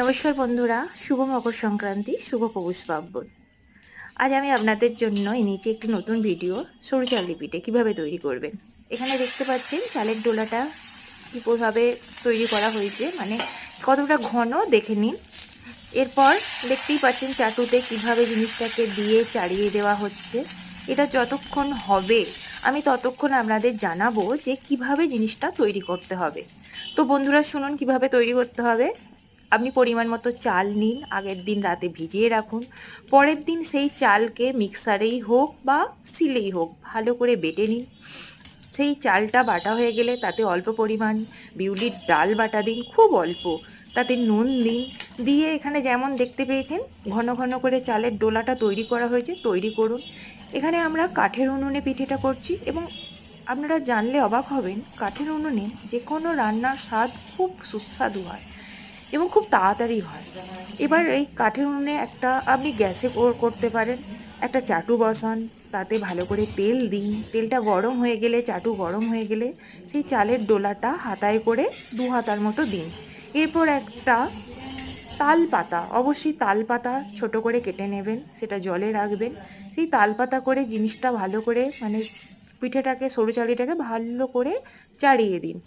নমস্কার বন্ধুরা, শুভ মকর সংক্রান্তি, শুভ পৌষ পার্বণ আজ আমি আপনাদের জন্য এনেছি একটি নতুন ভিডিও সরু চালের পিঠে কীভাবে তৈরি করবেন। এখানে দেখতে পাচ্ছেন চালের ডোলাটা কীভাবে তৈরি করা হয়েছে মানে কতটা ঘন দেখে নিন। এরপর দেখতেই পাচ্ছেন চাটুতে কীভাবে জিনিসটাকে দিয়ে চাড়িয়ে দেওয়া হচ্ছে। এটা যতক্ষণ হবে, আমি ততক্ষণ আপনাদের জানাব যে কীভাবে জিনিসটা তৈরি করতে হবে। তো বন্ধুরা, শুনুন কীভাবে তৈরি করতে হবে। আপনি পরিমাণ মতো চাল নিন, আগের দিন রাতে ভিজিয়ে রাখুন। পরের দিন সেই চালকে মিক্সারেই হোক বা সিলেই হোক, ভালো করে বেটে নিন। সেই চালটা বাটা হয়ে গেলে তাতে অল্প পরিমাণ বিউলির ডাল বাটা দিন, খুব অল্প। তাতে নুন দিন। দিয়ে এখানে যেমন দেখতে পেয়েছেন, ঘন ঘন করে চালের ডোলাটা তৈরি করা হয়েছে, তৈরি করুন। এখানে আমরা কাঠের উনুনে পিঠেটা করছি এবং আপনারা জানলে অবাক হবেন, কাঠের উনুনে যে কোনো রান্নার স্বাদ খুব সুস্বাদু হয়। এবং খুব তাড়াতাড়ি হয়। এবার এই কাঠের উনুনে একটা, আপনি গ্যাসে কর- করতে পারেন, একটা চাটু বসান, তাতে ভালো করে তেল দিন। তেলটা গরম হয়ে গেলে, চাটু গরম হয়ে গেলে সেই চালের ডোলাটা হাতায় করে দু হাতার মতো দিন। এরপর একটা তাল পাতা অবশ্যই তাল পাতা ছোট করে কেটে নেবেন, সেটা জলে রাখবেন। সেই তাল পাতা করে জিনিসটা ভালো করে মানে পিঠেটাকে, সরু চালিটাকে ভালো করে চাড়িয়ে দিন।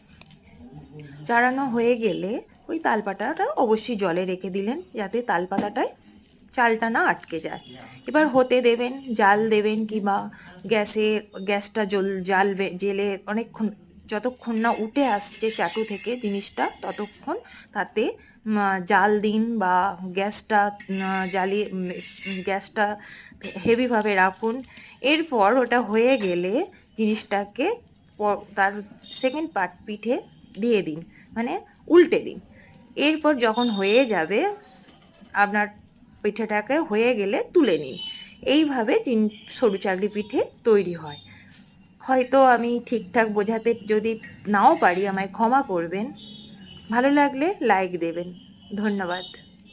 চাড়ানো হয়ে গেলে ওই তালপাতাটা অবশ্যই জলে রেখে দিলেন যাতে তালপাতাটায় চালটা না আটকে যায়। এবার হতে দেবেন, জাল দেবেন কিংবা গ্যাসে, গ্যাসটা জল, জাল জেলে অনেকক্ষণ, যতক্ষণ না উঠে আসছে চাটু থেকে জিনিসটা, ততক্ষণ তাতে জাল দিন বা গ্যাসটা জ্বালিয়ে গ্যাসটা হেভিভাবে রাখুন। এরপর ওটা হয়ে গেলে জিনিসটাকে তার সেকেন্ড পার্ট পিঠে দিয়ে দিন মানে উল্টে দিন। এরপর যখন হয়ে যাবে, আপনার পিঠেটাকে হয়ে গেলে তুলে নিন। এইভাবে তিন সরু চাকলি পিঠে তৈরি হয়। হয়তো আমি ঠিকঠাক বোঝাতে যদি নাও পারি, আমায় ক্ষমা করবেন। ভালো লাগলে লাইক দেবেন। ধন্যবাদ।